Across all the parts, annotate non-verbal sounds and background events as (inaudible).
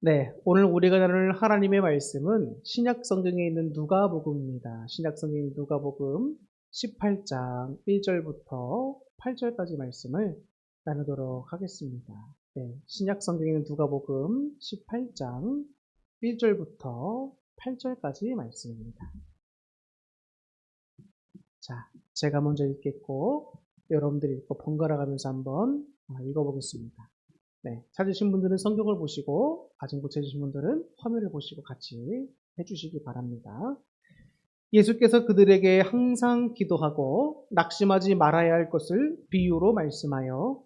네, 오늘 우리가 나눌 하나님의 말씀은 신약 성경에 있는 누가복음입니다. 신약 있는 누가복음 18장 1절부터 8절까지 말씀을 나누도록 하겠습니다. 네, 신약 성경에 있는 누가복음 18장 1절부터 8절까지 말씀입니다. 자, 제가 먼저 읽겠고 여러분들이 읽고 번갈아 가면서 한번 읽어보겠습니다. 네, 찾으신 분들은 성경을 보시고 못 찾으신 분들은 화면을 보시고 같이 해주시기 바랍니다. 예수께서 그들에게 항상 기도하고 낙심하지 말아야 할 것을 비유로 말씀하여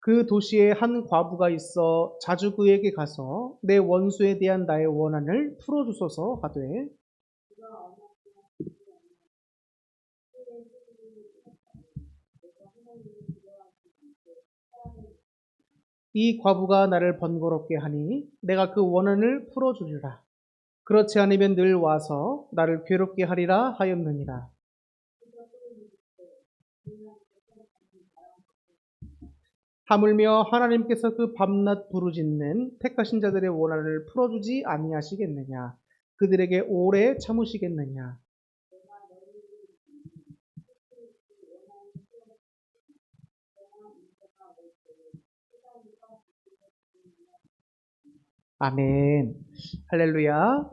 그 도시에 한 과부가 있어 자주 그에게 가서 내 원수에 대한 나의 원한을 풀어주소서 하되 이 과부가 나를 번거롭게 하니 내가 그 원한을 풀어주리라. 그렇지 않으면 늘 와서 나를 괴롭게 하리라 하였느니라. 하물며 하나님께서 그 밤낮 부르짖는 택하신 자들의 원한을 풀어주지 아니하시겠느냐? 그들에게 오래 참으시겠느냐? 아멘. 할렐루야.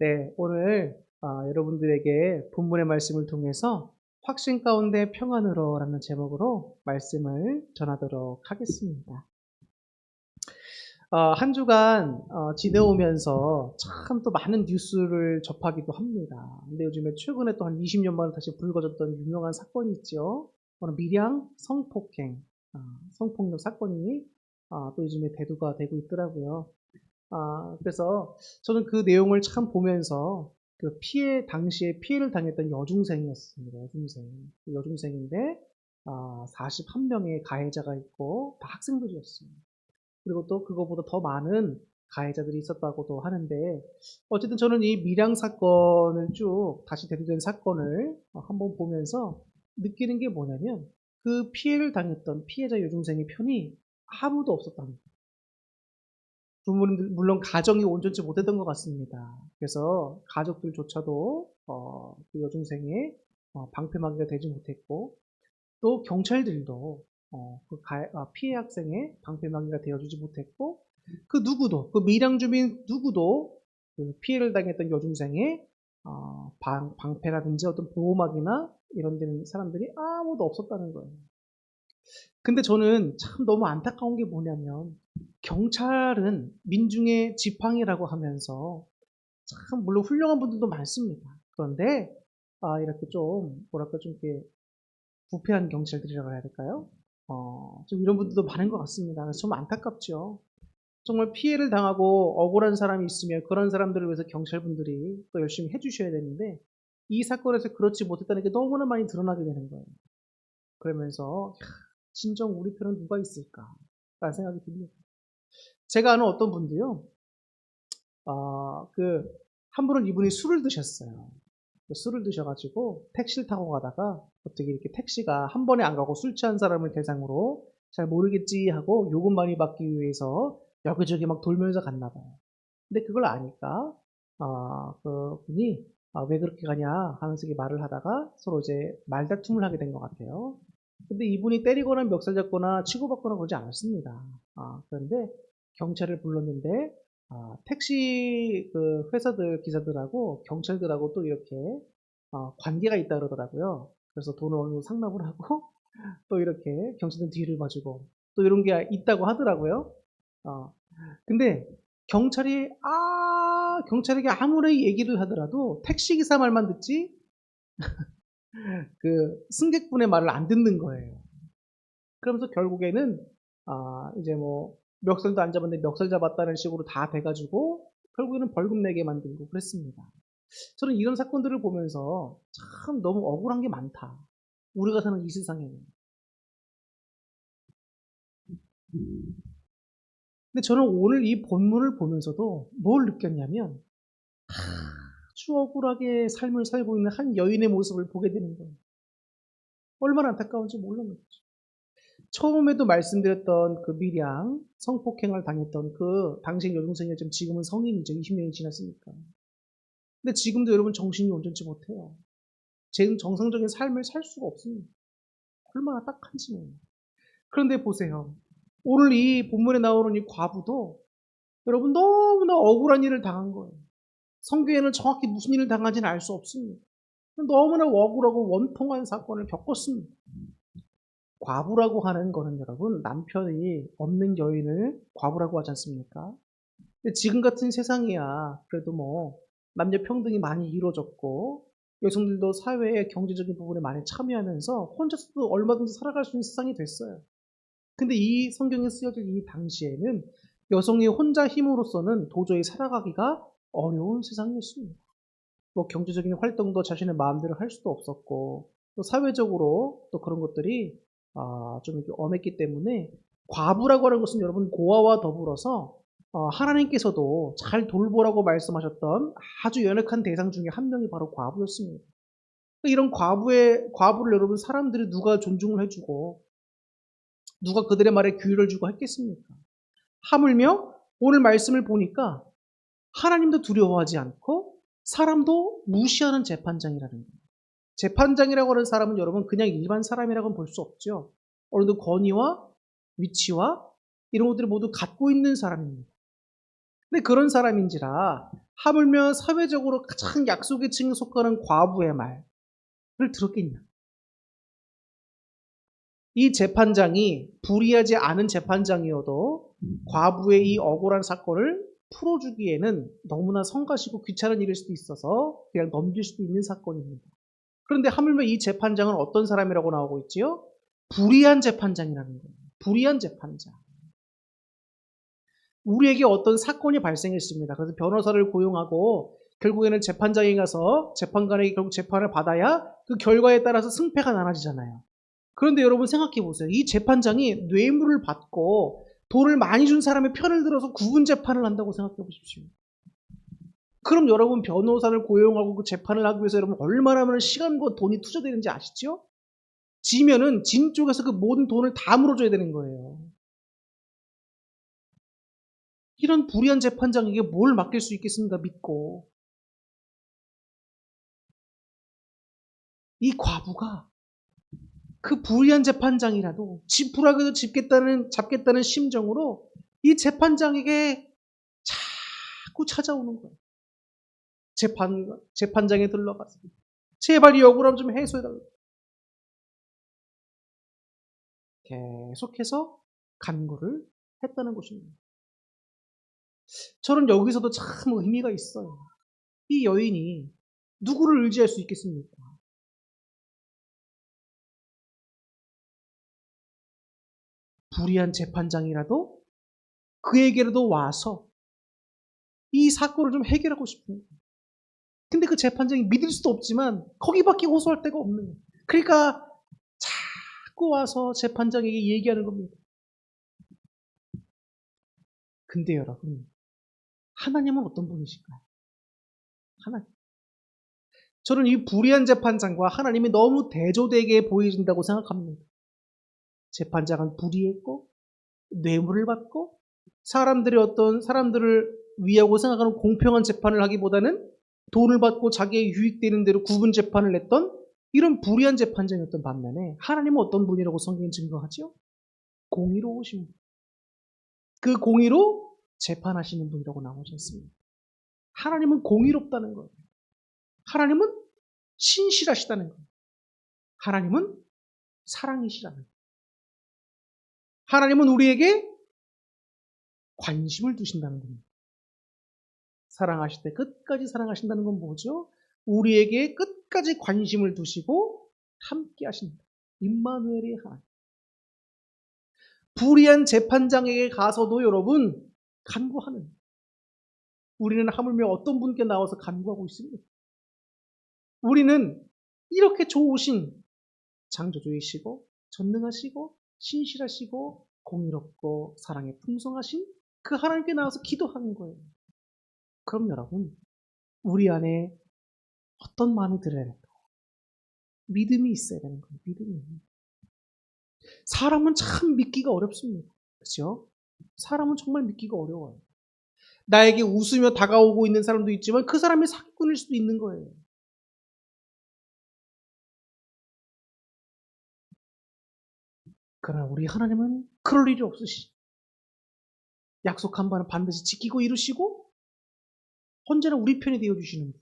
네, 오늘 어, 여러분들에게 본문의 말씀을 통해서 확신 가운데 평안으로 라는 제목으로 말씀을 전하도록 하겠습니다. 어, 한 주간 어, 지내오면서 참 또 많은 뉴스를 접하기도 합니다. 근데 요즘에 최근에 또 한 20년 만에 다시 불거졌던 유명한 사건이 있죠. 바로 밀양 성폭행, 어, 성폭력 사건이 어, 또 요즘에 대두가 되고 있더라고요. 아, 그래서 저는 그 내용을 참 보면서 그 피해, 당시에 피해를 당했던 여중생이었습니다. 여중생. 그 여중생인데, 아, 41명의 가해자가 있고, 다 학생들이었어요. 그리고 또 그거보다 더 많은 가해자들이 있었다고도 하는데, 어쨌든 저는 이 밀양 사건을 쭉 다시 대두된 사건을 한번 보면서 느끼는 게 뭐냐면, 그 피해를 당했던 피해자 여중생의 편이 아무도 없었다는 거예요. 부모님들 물론 가정이 온전치 못했던 것 같습니다. 그래서 가족들조차도 어, 그 여중생의 어, 방패막이가 되지 못했고 또 경찰들도 어, 그 가, 아, 피해 학생의 방패막이가 되어주지 못했고 그 누구도 그 밀양 주민 누구도 그 피해를 당했던 여중생의 어, 방, 방패라든지 어떤 보호막이나 이런 데는 사람들이 아무도 없었다는 거예요. 근데 저는 참 너무 안타까운 게 뭐냐면 경찰은 민중의 지팡이라고 하면서 참 물론 훌륭한 분들도 많습니다. 그런데 아 이렇게 좀 뭐랄까 좀 이렇게 부패한 경찰들이라고 해야 될까요? 어, 좀 이런 분들도 많은 것 같습니다. 그래서 좀 안타깝죠. 정말 피해를 당하고 억울한 사람이 있으면 그런 사람들을 위해서 경찰분들이 또 열심히 해주셔야 되는데 이 사건에서 그렇지 못했다는 게 너무나 많이 드러나게 되는 거예요. 그러면서 진정 우리 편은 누가 있을까? 라는 생각이 듭니다. 제가 아는 어떤 분도요, 아, 그, 한 분은 이분이 술을 드셨어요. 그 술을 드셔가지고 택시를 타고 가다가 어떻게 이렇게 택시가 한 번에 안 가고 술 취한 사람을 대상으로 잘 모르겠지 하고 요금 많이 받기 위해서 여기저기 막 돌면서 갔나 봐요. 근데 그걸 아니까, 아, 그 분이 아, 왜 그렇게 가냐 하면서 말을 하다가 서로 이제 말다툼을 하게 된 것 같아요. 근데 이분이 때리거나 멱살 잡거나 치고받거나 그러지 않았습니다. 아, 그런데 경찰을 불렀는데 아, 택시 그 회사들 기사들하고 경찰들하고 또 이렇게 어, 관계가 있다 그러더라고요. 그래서 돈을 어느 정도 상납을 하고 (laughs) 또 이렇게 경찰들 뒤를 봐주고 또 이런 게 있다고 하더라고요. 어, 근데 경찰이 아 경찰에게 아무리 얘기를 하더라도 택시 기사 말만 듣지 (laughs) 그 승객분의 말을 안 듣는 거예요. 그러면서 결국에는 아 이제 뭐 멱살도 안 잡았는데 멱살 잡았다는 식으로 다 돼가지고 결국에는 벌금 내게 만들고 그랬습니다. 저는 이런 사건들을 보면서 참 너무 억울한 게 많다. 우리가 사는 이 세상에는. 근데 저는 오늘 이 본문을 보면서도 뭘 느꼈냐면 아주 억울하게 삶을 살고 있는 한 여인의 모습을 보게 되는 거예요. 얼마나 안타까운지 몰랐는 거죠. 처음에도 말씀드렸던 그 미량 성폭행을 당했던 그 당시 여동생이 지금 지금은 성인이죠. 20년이 지났으니까. 근데 지금도 여러분 정신이 온전치 못해요. 지금 정상적인 삶을 살 수가 없습니다. 얼마나 딱한지 몰라요. 그런데 보세요. 오늘 이 본문에 나오는 이 과부도 여러분 너무나 억울한 일을 당한 거예요. 성경에는 정확히 무슨 일을 당한지는 알 수 없습니다. 너무나 억울하고 원통한 사건을 겪었습니다. 과부라고 하는 거는 여러분 남편이 없는 여인을 과부라고 하지 않습니까? 근데 지금 같은 세상이야 그래도 뭐 남녀 평등이 많이 이루어졌고 여성들도 사회의 경제적인 부분에 많이 참여하면서 혼자서도 얼마든지 살아갈 수 있는 세상이 됐어요. 근데 이 성경에 쓰여질 이 당시에는 여성이 혼자 힘으로서는 도저히 살아가기가 어려운 세상이었습니다. 뭐 경제적인 활동도 자신의 마음대로 할 수도 없었고 또 사회적으로 또 그런 것들이 아, 좀 이렇게 엄했기 때문에 과부라고 하는 것은 여러분 고아와 더불어서 어, 하나님께서도 잘 돌보라고 말씀하셨던 아주 연약한 대상 중에 한 명이 바로 과부였습니다. 이런 과부의 과부를 여러분 사람들이 누가 존중을 해주고 누가 그들의 말에 귀를 주고 했겠습니까? 하물며 오늘 말씀을 보니까 하나님도 두려워하지 않고 사람도 무시하는 재판장이라는 거예요. 재판장이라고 하는 사람은 여러분 그냥 일반 사람이라고는 볼 수 없죠. 어느 정도 권위와 위치와 이런 것들을 모두 갖고 있는 사람입니다. 근데 그런 사람인지라 하물며 사회적으로 가장 약속의 층에 속하는 과부의 말을 들었겠냐. 이 재판장이 불의하지 않은 재판장이어도 과부의 이 억울한 사건을 풀어주기에는 너무나 성가시고 귀찮은 일일 수도 있어서 그냥 넘길 수도 있는 사건입니다. 그런데 하물며 이 재판장은 어떤 사람이라고 나오고 있지요? 불의한 재판장이라는 거예요. 불의한 재판장. 우리에게 어떤 사건이 발생했습니다. 그래서 변호사를 고용하고 결국에는 재판장에 가서 재판관에게 결국 재판을 받아야 그 결과에 따라서 승패가 나눠지잖아요. 그런데 여러분 생각해 보세요. 이 재판장이 뇌물을 받고 돈을 많이 준 사람의 편을 들어서 구분 재판을 한다고 생각해 보십시오. 그럼 여러분 변호사를 고용하고 그 재판을 하기 위해서 여러분 얼마나 많은 시간과 돈이 투자되는지 아시죠? 지면은 진 쪽에서 그 모든 돈을 다 물어줘야 되는 거예요. 이런 불의한 재판장에게 뭘 맡길 수 있겠습니까? 믿고. 이 과부가 그 불의한 재판장이라도 지푸라기도 집겠다는, 잡겠다는 심정으로 이 재판장에게 자꾸 찾아오는 거예요. 재판, 재판장에 들러가서. 제발 이 억울함 좀 해소해달라고. 계속해서 간구를 했다는 것입니다. 저는 여기서도 참 의미가 있어요. 이 여인이 누구를 의지할 수 있겠습니까? 불의한 재판장이라도 그에게라도 와서 이 사건을 좀 해결하고 싶은. 근데 그 재판장이 믿을 수도 없지만 거기밖에 호소할 데가 없는 거예요. 그러니까 자꾸 와서 재판장에게 얘기하는 겁니다. 근데 여러분, 하나님은 어떤 분이실까요? 하나님. 저는 이 불의한 재판장과 하나님이 너무 대조되게 보여진다고 생각합니다. 재판장은 불의했고, 뇌물을 받고, 사람들이 어떤 사람들을 위하고 생각하는 공평한 재판을 하기보다는 돈을 받고 자기의 유익되는 대로 구분 재판을 냈던 이런 불의한 재판장이었던 반면에 하나님은 어떤 분이라고 성경이 증거하죠? 공의로우신 분. 그 공의로 재판하시는 분이라고 나오지 않습니다. 하나님은 공의롭다는 거예요. 하나님은 신실하시다는 거예요. 하나님은 사랑이시라는 거예요. 하나님은 우리에게 관심을 두신다는 겁니다. 사랑하실 때 끝까지 사랑하신다는 건 뭐죠? 우리에게 끝까지 관심을 두시고 함께 하신다. 임마누엘의 하나님. 불의한 재판장에게 가서도 여러분 간구하는 우리는 하물며 어떤 분께 나와서 간구하고 있습니다. 우리는 이렇게 좋으신 창조주이시고 전능하시고 신실하시고 공의롭고 사랑에 풍성하신 그 하나님께 나와서 기도하는 거예요. 그럼 여러분 우리 안에 어떤 마음이 들어야 될까? 믿음이 있어야 되는 거예요. 믿음이. 사람은 참 믿기가 어렵습니다. 그렇죠? 사람은 정말 믿기가 어려워요. 나에게 웃으며 다가오고 있는 사람도 있지만 그 사람이 사기꾼일 수도 있는 거예요. 그러나 우리 하나님은 그럴 일이 없으시. 약속한 바는 반드시 지키고 이루시고 언제나 우리 편이 되어 주시는 분.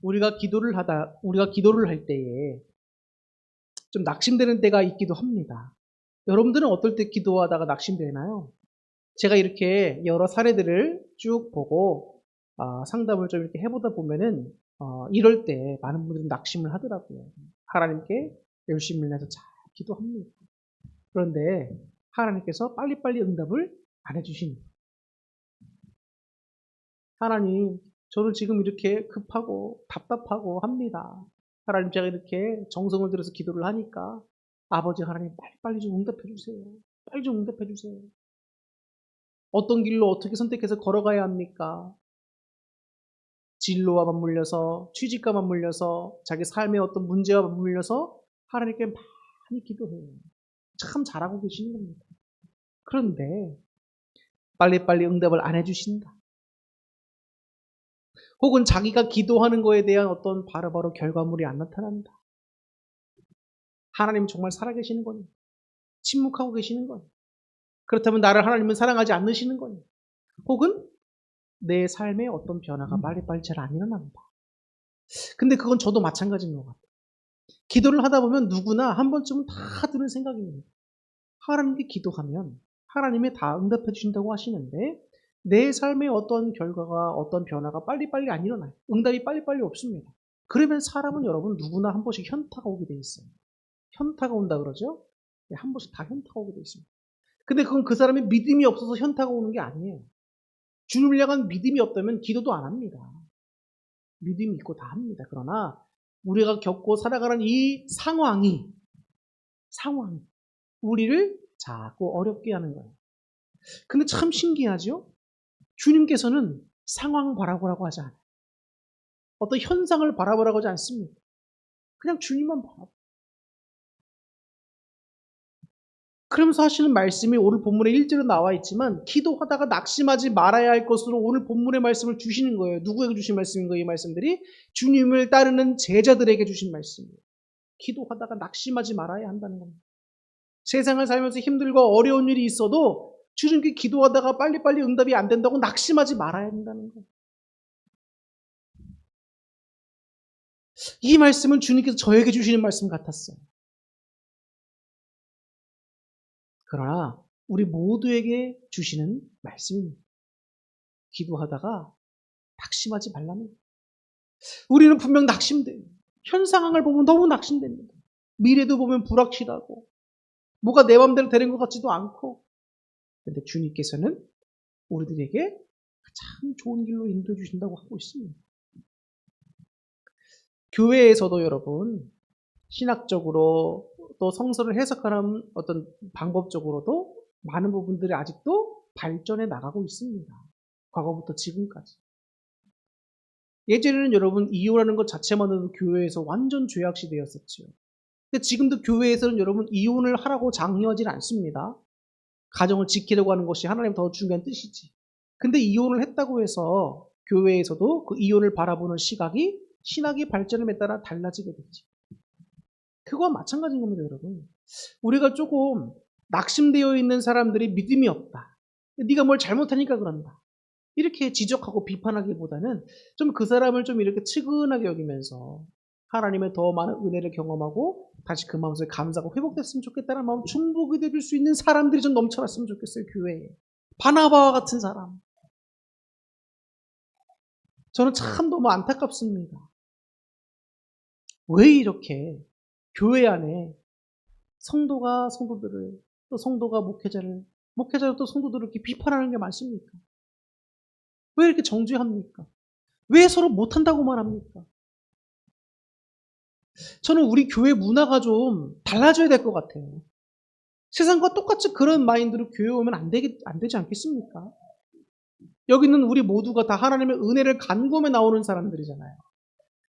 우리가 기도를 하다 우리가 기도를 할 때에 좀 낙심되는 때가 있기도 합니다. 여러분들은 어떨 때 기도하다가 낙심되나요? 제가 이렇게 여러 사례들을 쭉 보고 어, 상담을 좀 이렇게 해보다 보면은 어, 이럴 때 많은 분들이 낙심을 하더라고요. 하나님께 열심히 내서 잘 기도합니다. 그런데 하나님께서 빨리빨리 응답을 안 해주십니다. 하나님, 저는 지금 이렇게 급하고 답답하고 합니다. 하나님, 제가 이렇게 정성을 들여서 기도를 하니까 아버지 하나님 빨리빨리 좀 응답해 주세요. 빨리 좀 응답해 주세요. 어떤 길로 어떻게 선택해서 걸어가야 합니까? 진로와 맞물려서 취직과 맞물려서 자기 삶의 어떤 문제와 맞물려서 하나님께 많이 기도해요. 참 잘하고 계시는 겁니다. 그런데 빨리빨리 응답을 안 해주신다. 혹은 자기가 기도하는 거에 대한 어떤 바로 바로 결과물이 안 나타난다. 하나님 정말 살아계시는 거니? 침묵하고 계시는 거니? 그렇다면 나를 하나님은 사랑하지 않으시는 거니? 혹은 내 삶에 어떤 변화가 빨리빨리 잘 안 일어난다. 근데 그건 저도 마찬가지인 것 같아요. 기도를 하다 보면 누구나 한 번쯤은 다 드는 생각입니다. 하나님께 기도하면 하나님이 다 응답해 주신다고 하시는데 내 삶에 어떤 결과가 어떤 변화가 빨리빨리 안 일어나요. 응답이 빨리빨리 없습니다. 그러면 사람은 여러분 누구나 한 번씩 현타가 오게 돼 있어요. 현타가 온다 그러죠? 네, 한 번씩 다 현타가 오게 돼 있습니다. 근데 그건 그 사람의 믿음이 없어서 현타가 오는 게 아니에요. 주님을 향한 믿음이 없다면 기도도 안 합니다. 믿음이 있고 다 합니다. 그러나 우리가 겪고 살아가는 이 상황이 상황이 우리를 자꾸 어렵게 하는 거예요. 근데 참 신기하죠? 주님께서는 상황 바라보라고 하지 않아요. 어떤 현상을 바라보라고 하지 않습니다. 그냥 주님만 바라보. 그러면서 하시는 말씀이 오늘 본문에 1절에 나와 있지만 기도하다가 낙심하지 말아야 할 것으로 오늘 본문의 말씀을 주시는 거예요. 누구에게 주신 말씀인 거예요? 이 말씀들이 주님을 따르는 제자들에게 주신 말씀이에요. 기도하다가 낙심하지 말아야 한다는 겁니다. 세상을 살면서 힘들고 어려운 일이 있어도 주님께 기도하다가 빨리빨리 응답이 안 된다고 낙심하지 말아야 한다는 거예요. 이 말씀은 주님께서 저에게 주시는 말씀 같았어요. 그러나 우리 모두에게 주시는 말씀입니다. 기도하다가 낙심하지 말라는 우리는 분명 낙심돼요. 현 상황을 보면 너무 낙심됩니다. 미래도 보면 불확실하고 뭐가 내 맘대로 되는 것 같지도 않고 근데 주님께서는 우리들에게 참 좋은 길로 인도해 주신다고 하고 있습니다. 교회에서도 여러분 신학적으로 또 성서를 해석하는 어떤 방법적으로도 많은 부분들이 아직도 발전해 나가고 있습니다. 과거부터 지금까지. 예전에는 여러분 이혼하는 것 자체만으로도 교회에서 완전 죄악시되었었지요. 근데 지금도 교회에서는 여러분 이혼을 하라고 장려하지는 않습니다. 가정을 지키려고 하는 것이 하나님 더 중요한 뜻이지. 근데 이혼을 했다고 해서 교회에서도 그 이혼을 바라보는 시각이 신학의 발전에 따라 달라지게 되지. 그거와 마찬가지인 겁니다, 여러분. 우리가 조금 낙심되어 있는 사람들이 믿음이 없다. 네가 뭘 잘못하니까 그런다. 이렇게 지적하고 비판하기보다는 좀 그 사람을 좀 이렇게 측은하게 여기면서 하나님의 더 많은 은혜를 경험하고 다시 그 마음속에 감사하고 회복됐으면 좋겠다는 마음 충복이 되줄 수 있는 사람들이 좀 넘쳐났으면 좋겠어요, 교회에. 바나바와 같은 사람. 저는 참 너무 안타깝습니다. 왜 이렇게 교회 안에 성도가 성도들을 또 성도가 목회자를 목회자를 또 성도들을 이렇게 비판하는 게 많습니까? 왜 이렇게 정죄합니까? 왜 서로 못한다고만 합니까? 저는 우리 교회 문화가 좀 달라져야 될 것 같아요. 세상과 똑같이 그런 마인드로 교회 오면 안, 되겠, 안 되지 않겠습니까? 여기 있는 우리 모두가 다 하나님의 은혜를 간구하며 나오는 사람들이잖아요.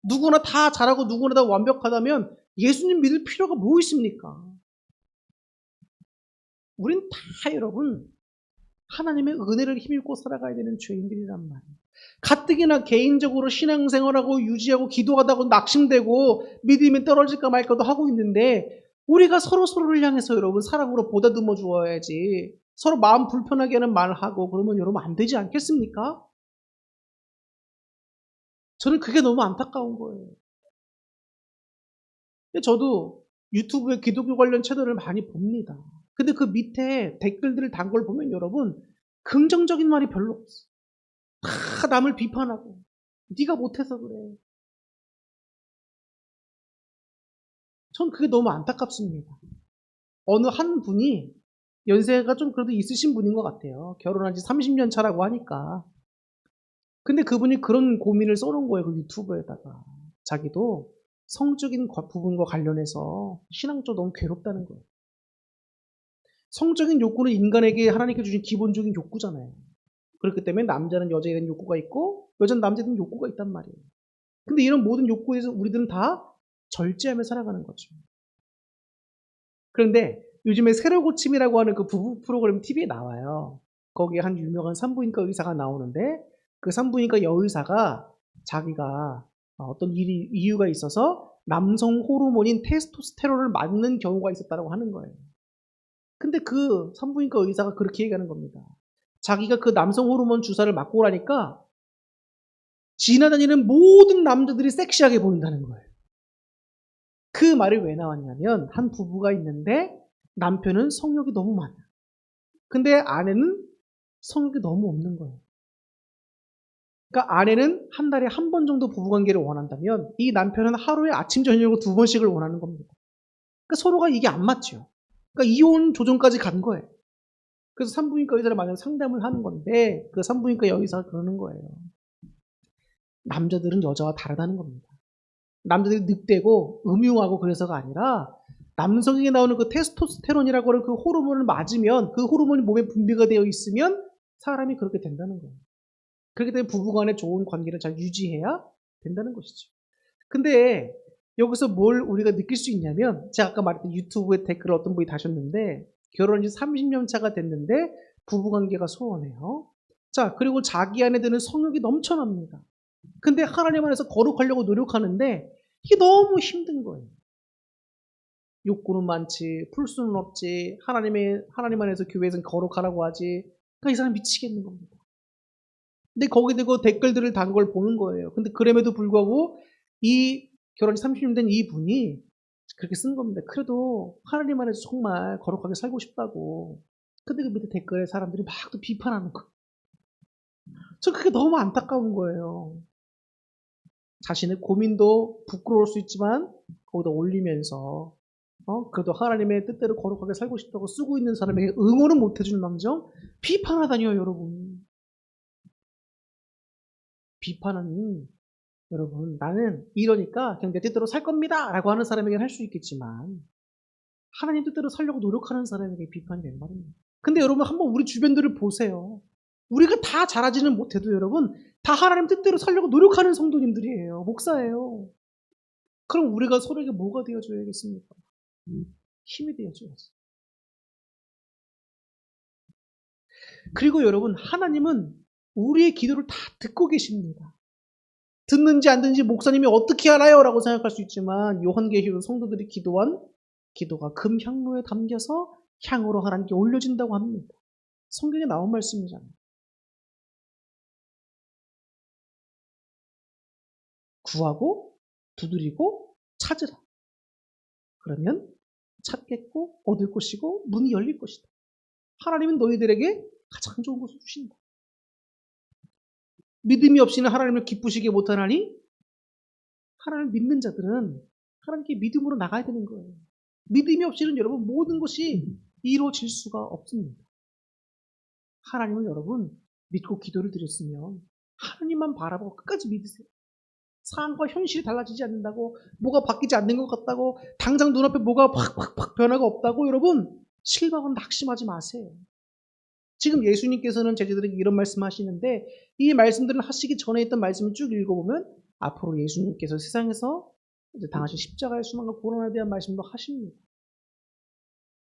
누구나 다 잘하고 누구나 다 완벽하다면 예수님 믿을 필요가 뭐 있습니까? 우린 다 여러분 하나님의 은혜를 힘입고 살아가야 되는 죄인들이란 말이에요. 가뜩이나 개인적으로 신앙생활하고 유지하고 기도하다고 낙심되고 믿음이 떨어질까 말까도 하고 있는데 우리가 서로 서로를 향해서 여러분 사랑으로 보다듬어 주어야지 서로 마음 불편하게 하는 말을 하고 그러면 여러분 안 되지 않겠습니까? 저는 그게 너무 안타까운 거예요. 저도 유튜브에 기독교 관련 채널을 많이 봅니다. 근데 그 밑에 댓글들을 단 걸 보면 여러분 긍정적인 말이 별로 없어. 다 남을 비판하고 네가 못해서 그래. 전 그게 너무 안타깝습니다. 어느 한 분이 연세가 좀 그래도 있으신 분인 것 같아요. 결혼한 지 30년 차라고 하니까. 근데 그분이 그런 고민을 써놓은 거예요. 그 유튜브에다가. 자기도 성적인 부분과 관련해서 신앙적으로 너무 괴롭다는 거예요. 성적인 욕구는 인간에게 하나님께 주신 기본적인 욕구잖아요. 그렇기 때문에 남자는 여자에 대한 욕구가 있고 여자는 남자에 대한 욕구가 있단 말이에요. 근데 이런 모든 욕구에서 우리들은 다 절제하며 살아가는 거죠. 그런데 요즘에 새로 고침이라고 하는 그 부부 프로그램 TV에 나와요. 거기에 한 유명한 산부인과 의사가 나오는데 그 산부인과 여의사가 자기가 어떤 일이, 이유가 있어서 남성 호르몬인 테스토스테론을 맞는 경우가 있었다고 하는 거예요. 근데 그 산부인과 의사가 그렇게 얘기하는 겁니다. 자기가 그 남성 호르몬 주사를 맞고 오라니까 지나다니는 모든 남자들이 섹시하게 보인다는 거예요. 그 말이 왜 나왔냐면 한 부부가 있는데 남편은 성욕이 너무 많아. 근데 아내는 성욕이 너무 없는 거예요. 그러니까 아내는 한 달에 한 번 정도 부부관계를 원한다면 이 남편은 하루에 아침 저녁으로 두 번씩을 원하는 겁니다. 그러니까 서로가 이게 안 맞죠. 그러니까 이혼 조정까지 간 거예요. 그래서 산부인과 의사를 만약 상담을 하는 건데 그 산부인과 의사가 그러는 거예요. 남자들은 여자와 다르다는 겁니다. 남자들이 늑대고 음흉하고 그래서가 아니라 남성에게 나오는 그 테스토스테론이라고 하는 그 호르몬을 맞으면 그 호르몬이 몸에 분비가 되어 있으면 사람이 그렇게 된다는 거예요. 그렇기 때문에 부부간의 좋은 관계를 잘 유지해야 된다는 것이죠. 근데 여기서 뭘 우리가 느낄 수 있냐면 제가 아까 말했던 유튜브에 댓글을 어떤 분이 다셨는데 결혼한 지 30년 차가 됐는데 부부관계가 소원해요. 자 그리고 자기 안에 드는 성욕이 넘쳐납니다. 근데 하나님 안에서 거룩하려고 노력하는데 이게 너무 힘든 거예요. 욕구는 많지, 풀 수는 없지, 하나님의, 하나님 안에서 교회에서는 거룩하라고 하지. 그러니까 이 사람 미치겠는 겁니다. 근데 거기 대고 댓글들을 단 걸 보는 거예요. 근데 그럼에도 불구하고 이 결혼이 30년 된 이 분이 그렇게 쓴 겁니다. 그래도 하나님 안에서 정말 거룩하게 살고 싶다고. 근데 그 밑에 댓글에 사람들이 막 또 비판하는 거. 저 그게 너무 안타까운 거예요. 자신의 고민도 부끄러울 수 있지만 거기다 올리면서 어? 그래도 하나님의 뜻대로 거룩하게 살고 싶다고 쓰고 있는 사람에게 응원은 못 해줄 망정 비판하다니요 여러분 비판은 여러분 나는 이러니까 그냥 내 뜻대로 살 겁니다 라고 하는 사람에게는 할 수 있겠지만 하나님 뜻대로 살려고 노력하는 사람에게 비판이 된 말입니다. 근데 여러분 한번 우리 주변들을 보세요. 우리가 다 잘하지는 못해도 여러분 다 하나님 뜻대로 살려고 노력하는 성도님들이에요. 목사예요. 그럼 우리가 서로에게 뭐가 되어줘야겠습니까? 힘이 되어줘야지. 그리고 여러분 하나님은 우리의 기도를 다 듣고 계십니다. 듣는지 안 듣는지 목사님이 어떻게 알아요? 라고 생각할 수 있지만 요한계시록 성도들이 기도한 기도가 금 향로에 담겨서 향으로 하나님께 올려진다고 합니다. 성경에 나온 말씀이잖아요. 구하고 두드리고 찾으라. 그러면 찾겠고 얻을 것이고 문이 열릴 것이다. 하나님은 너희들에게 가장 좋은 것을 주신다. 믿음이 없이는 하나님을 기쁘시게 못하나니 하나님을 믿는 자들은 하나님께 믿음으로 나가야 되는 거예요. 믿음이 없이는 여러분 모든 것이 이루어질 수가 없습니다. 하나님을 여러분 믿고 기도를 드렸으면 하나님만 바라보고 끝까지 믿으세요. 상황과 현실이 달라지지 않는다고 뭐가 바뀌지 않는 것 같다고 당장 눈앞에 뭐가 팍팍팍 변화가 없다고 여러분 실망은 낙심하지 마세요. 지금 예수님께서는 제자들에게 이런 말씀 하시는데 이 말씀들을 하시기 전에 했던 말씀을 쭉 읽어보면 앞으로 예수님께서 세상에서 당하신 십자가의 수만과 고난에 대한 말씀도 하십니다.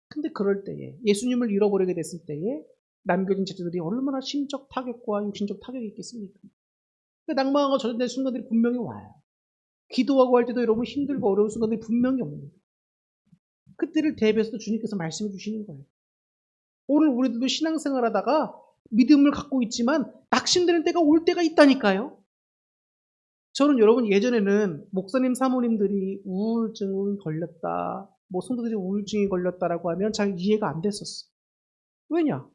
근데 그럴 때에 예수님을 잃어버리게 됐을 때에 남겨진 제자들이 얼마나 심적 타격과 육신적 타격이 있겠습니까? 그 낭망하고 저전된 순간들이 분명히 와요. 기도하고 할 때도 여러분 힘들고 어려운 순간들이 분명히 옵니다. 그때를 대비해서 주님께서 말씀해 주시는 거예요. 오늘 우리들도 신앙생활 하다가 믿음을 갖고 있지만 낙심되는 때가 올 때가 있다니까요. 저는 여러분 예전에는 목사님 사모님들이 우울증 걸렸다, 뭐 성도들이 우울증이 걸렸다라고 하면 잘 이해가 안 됐었어. 왜냐?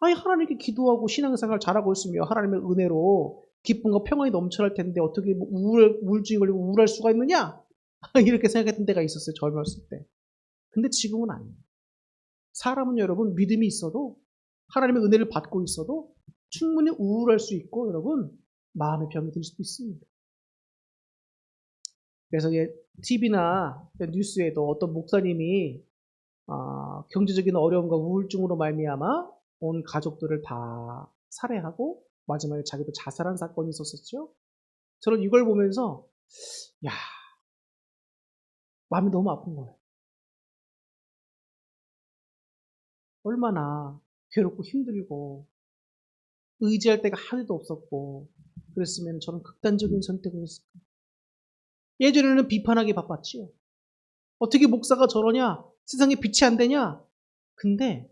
아니 하나님께 기도하고 신앙생활 잘하고 있으며 하나님의 은혜로 기쁨과 평안이 넘쳐날 텐데 어떻게 뭐 우울, 우울증이 걸리고 우울할 수가 있느냐? (laughs) 이렇게 생각했던 때가 있었어요. 젊었을 때. 근데 지금은 아니에요. 사람은 여러분 믿음이 있어도 하나님의 은혜를 받고 있어도 충분히 우울할 수 있고 여러분 마음의 병이 들 수도 있습니다. 그래서 TV나 뉴스에도 어떤 목사님이 어, 경제적인 어려움과 우울증으로 말미암아 온 가족들을 다 살해하고 마지막에 자기도 자살한 사건이 있었었죠. 저는 이걸 보면서 야 마음이 너무 아픈 거예요. 얼마나 괴롭고 힘들고 의지할 데가 하나도 없었고 그랬으면 저는 극단적인 선택을 했을까. 예전에는 비판하기 바빴지요. 어떻게 목사가 저러냐? 세상에 빛이 안 되냐? 근데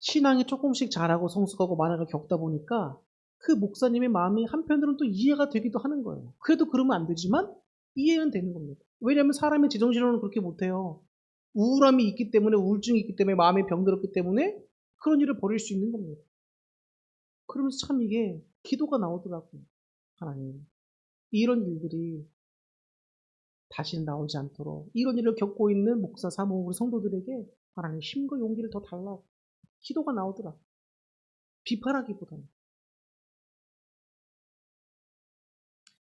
신앙이 조금씩 자라고 성숙하고 만화가 겪다 보니까 그 목사님의 마음이 한편으로는 또 이해가 되기도 하는 거예요. 그래도 그러면 안 되지만 이해는 되는 겁니다. 왜냐하면 사람의 제정신으로는 그렇게 못해요. 우울함이 있기 때문에 우울증이 있기 때문에 마음이 병들었기 때문에 그런 일을 벌일 수 있는 겁니다. 그러면서 참 이게 기도가 나오더라고요. 하나님 이런 일들이 다시는 나오지 않도록 이런 일을 겪고 있는 목사 사모 우리 성도들에게 하나님 힘과 용기를 더 달라고 기도가 나오더라. 비판하기보다는.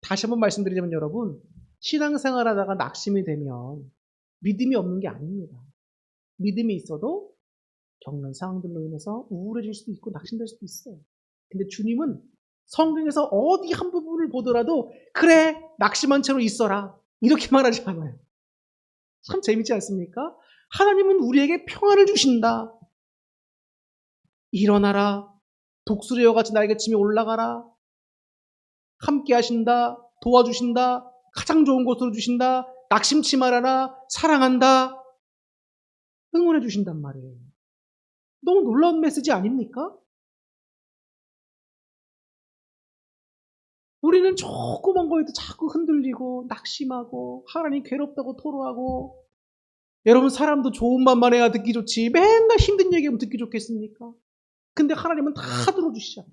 다시 한번 말씀드리자면 여러분, 신앙생활 하다가 낙심이 되면 믿음이 없는 게 아닙니다. 믿음이 있어도 겪는 상황들로 인해서 우울해질 수도 있고 낙심될 수도 있어요. 근데 주님은 성경에서 어디 한 부분을 보더라도 그래 낙심한 채로 있어라 이렇게 말하지 않아요. 참 재밌지 않습니까? 하나님은 우리에게 평안을 주신다. 일어나라. 독수리와 같이 날개침이 올라가라. 함께 하신다. 도와주신다. 가장 좋은 곳으로 주신다. 낙심치 말아라. 사랑한다. 응원해 주신단 말이에요. 너무 놀라운 메시지 아닙니까? 우리는 조그만 거에도 자꾸 흔들리고 낙심하고 하나님 괴롭다고 토로하고 여러분 사람도 좋은 말만 해야 듣기 좋지 맨날 힘든 얘기하면 듣기 좋겠습니까? 근데 하나님은 다 들어주시잖아요.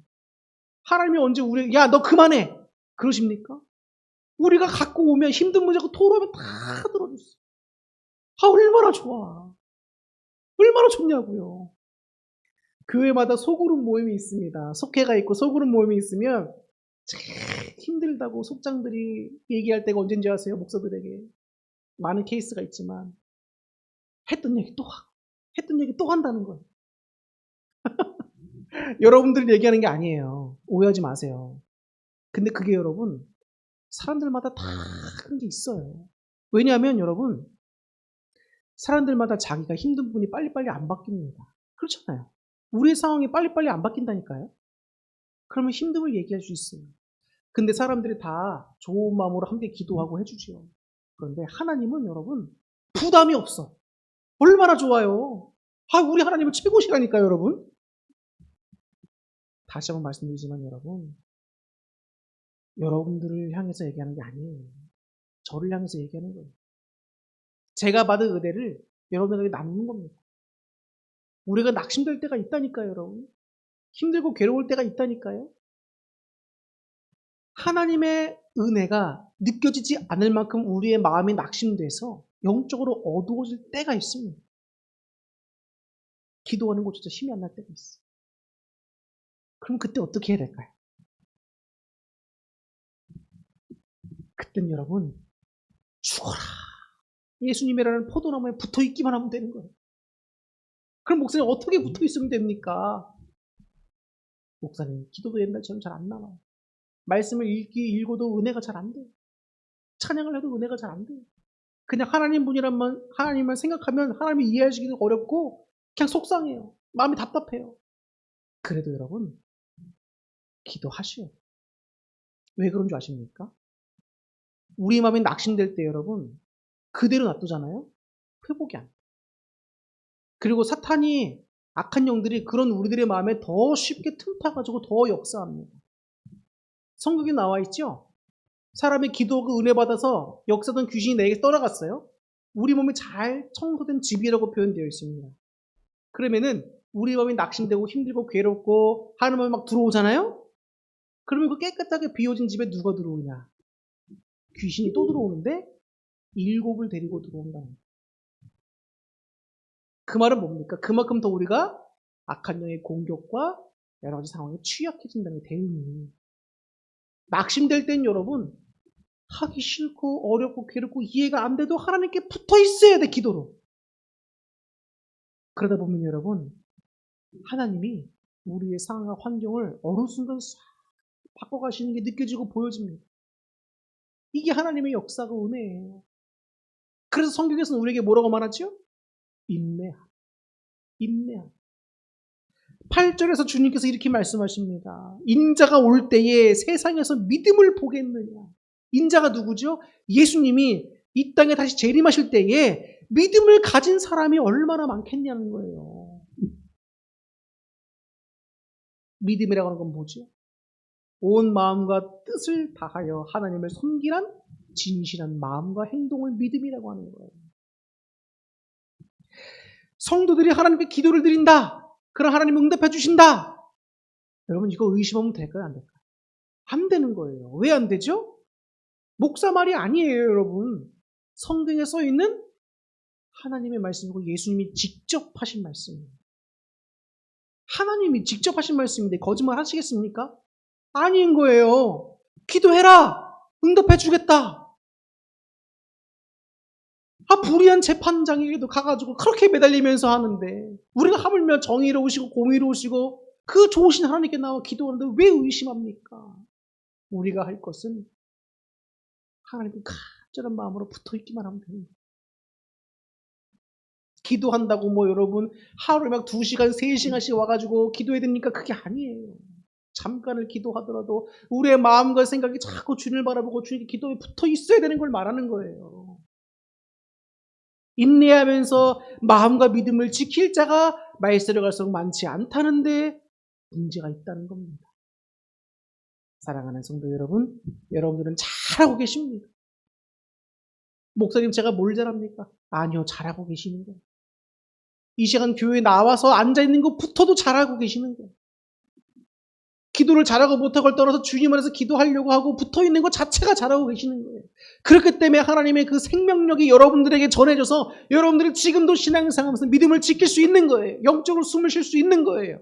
하나님이 언제 우리, 야, 너 그만해! 그러십니까? 우리가 갖고 오면 힘든 문제 갖고 토로하면 다 들어줬어. 아, 얼마나 좋아. 얼마나 좋냐고요. 교회마다 소그룹 모임이 있습니다. 속회가 있고 소그룹 모임이 있으면 힘들다고 속장들이 얘기할 때가 언젠지 아세요? 목사들에게. 많은 케이스가 있지만 했던 얘기 또 하고 했던 얘기 또 한다는 거예요. (laughs) 여러분들 얘기하는 게 아니에요. 오해하지 마세요. 근데 그게 여러분, 사람들마다 다 그런 게 있어요. 왜냐하면 여러분, 사람들마다 자기가 힘든 분이 빨리빨리 안 바뀝니다. 그렇잖아요. 우리의 상황이 빨리빨리 안 바뀐다니까요. 그러면 힘듦을 얘기할 수 있어요. 근데 사람들이 다 좋은 마음으로 함께 기도하고 해주죠. 그런데 하나님은 여러분, 부담이 없어. 얼마나 좋아요. 아, 우리 하나님은 최고시라니까요, 여러분. 다시 한번 말씀드리지만 여러분, 여러분들을 향해서 얘기하는 게 아니에요. 저를 향해서 얘기하는 거예요. 제가 받은 의대를 여러분에게 나누는 겁니다. 우리가 낙심될 때가 있다니까요, 여러분. 힘들고 괴로울 때가 있다니까요. 하나님의 은혜가 느껴지지 않을 만큼 우리의 마음이 낙심돼서 영적으로 어두워질 때가 있습니다. 기도하는 것조차 힘이 안 날 때가 있어요. 그럼 그때 어떻게 해야 될까요? 그땐 여러분 죽어라. 예수님이라는 포도나무에 붙어 있기만 하면 되는 거예요. 그럼 목사님 어떻게 붙어 있으면 됩니까? 목사님, 기도도 옛날처럼 잘 안 나와요. 말씀을 읽기, 읽어도 은혜가 잘 안 돼요. 찬양을 해도 은혜가 잘 안 돼요. 그냥 하나님 분이란만, 하나님만 생각하면 하나님이 이해하시기도 어렵고, 그냥 속상해요. 마음이 답답해요. 그래도 여러분, 기도하시오. 왜 그런 줄 아십니까? 우리 마음이 낙심될 때 여러분, 그대로 놔두잖아요? 회복이 안 돼. 그리고 사탄이 악한 영들이 그런 우리들의 마음에 더 쉽게 틈타가지고 더 역사합니다. 성경에 나와 있죠? 사람의 기도가 은혜 받아서 역사던 귀신이 내게 떠나갔어요. 우리 몸이 잘 청소된 집이라고 표현되어 있습니다. 그러면은 우리 몸이 낙심되고 힘들고 괴롭고 마음이 막 들어오잖아요? 그러면 그 깨끗하게 비워진 집에 누가 들어오냐? 귀신이 또 들어오는데 일곱을 데리고 들어온다는. 그 말은 뭡니까? 그만큼 더 우리가 악한 영의 공격과 여러 가지 상황에 취약해진다는 대응이. 낙심될 땐 여러분, 하기 싫고 어렵고 괴롭고 이해가 안 돼도 하나님께 붙어 있어야 돼, 기도로. 그러다 보면 여러분, 하나님이 우리의 상황과 환경을 어느 순간 싹 바꿔가시는 게 느껴지고 보여집니다. 이게 하나님의 역사가 은혜예요. 그래서 성경에서는 우리에게 뭐라고 말하죠? 인내하. 인내하. 8절에서 주님께서 이렇게 말씀하십니다. 인자가 올 때에 세상에서 믿음을 보겠느냐. 인자가 누구죠? 예수님이 이 땅에 다시 재림하실 때에 믿음을 가진 사람이 얼마나 많겠냐는 거예요. 믿음이라고 하는 건 뭐죠? 온 마음과 뜻을 다하여 하나님을 섬기란 진실한 마음과 행동을 믿음이라고 하는 거예요. 성도들이 하나님께 기도를 드린다. 그럼 하나님 응답해 주신다. 여러분 이거 의심하면 될까요? 안 될까요? 안 되는 거예요. 왜 안 되죠? 목사 말이 아니에요, 여러분. 성경에 써 있는 하나님의 말씀이고 예수님이 직접 하신 말씀이에요. 하나님이 직접 하신 말씀인데 거짓말 하시겠습니까? 아닌 거예요. 기도해라. 응답해 주겠다. 아, 불의한 재판장에게도 가가지고 그렇게 매달리면서 하는데, 우리가 하물며 정의로우시고 공의로우시고 그 좋으신 하나님께 나와 기도하는데 왜 의심합니까? 우리가 할 것은 하나님께 간절한 마음으로 붙어 있기만 하면 됩니다. 기도한다고 뭐 여러분 하루에 막 2시간, 3시간씩 와가지고 기도해야 됩니까? 그게 아니에요. 잠깐을 기도하더라도 우리의 마음과 생각이 자꾸 주님을 바라보고 주님께 기도에 붙어 있어야 되는 걸 말하는 거예요. 인내하면서 마음과 믿음을 지킬 자가 말세를 갈수록 많지 않다는데 문제가 있다는 겁니다. 사랑하는 성도 여러분, 여러분들은 잘하고 계십니다. 목사님 제가 뭘 잘합니까? 아니요, 잘하고 계시는 거예요. 이 시간 교회에 나와서 앉아있는 것부터도 잘하고 계시는 거예요. 기도를 잘하고 못하고를 떠나서 주님 안에서 기도하려고 하고 붙어 있는 것 자체가 잘하고 계시는 거예요. 그렇기 때문에 하나님의 그 생명력이 여러분들에게 전해져서 여러분들이 지금도 신앙생활하면서 믿음을 지킬 수 있는 거예요. 영적으로 숨을 쉴 수 있는 거예요.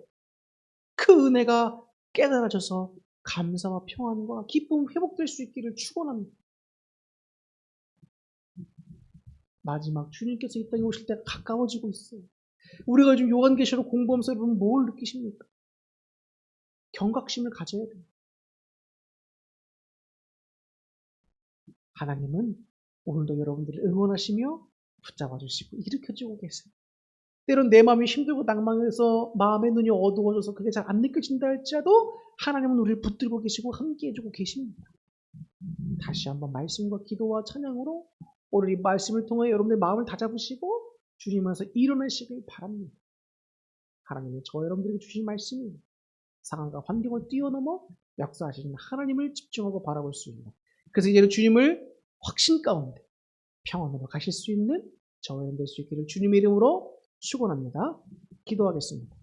그 은혜가 깨달아져서 감사와 평안과 기쁨 회복될 수 있기를 축원합니다. 마지막 주님께서 이 땅에 오실 때가 가까워지고 있어요. 우리가 지금 요한계시록 공부하면서 여러분 뭘 느끼십니까? 경각심을 가져야 돼요. 하나님은 오늘도 여러분들을 응원하시며 붙잡아 주시고 일으켜 주고 계세요. 때론 내 마음이 힘들고 낭망해서 마음의 눈이 어두워져서 그게 잘 안 느껴진다 할지라도 하나님은 우리를 붙들고 계시고 함께 해 주고 계십니다. 다시 한번 말씀과 기도와 찬양으로 오늘 이 말씀을 통해 여러분들 마음을 다잡으시고 주님 안에서 일어나시길 바랍니다. 하나님이 저 여러분들에게 주신 말씀이 상황과 환경을 뛰어넘어 역사하시는 하나님을 집중하고 바라볼 수 있는 그래서 이제는 주님을 확신 가운데 평안으로 가실 수 있는 저와 될수 있기를 주님의 이름으로 축원합니다. 기도하겠습니다.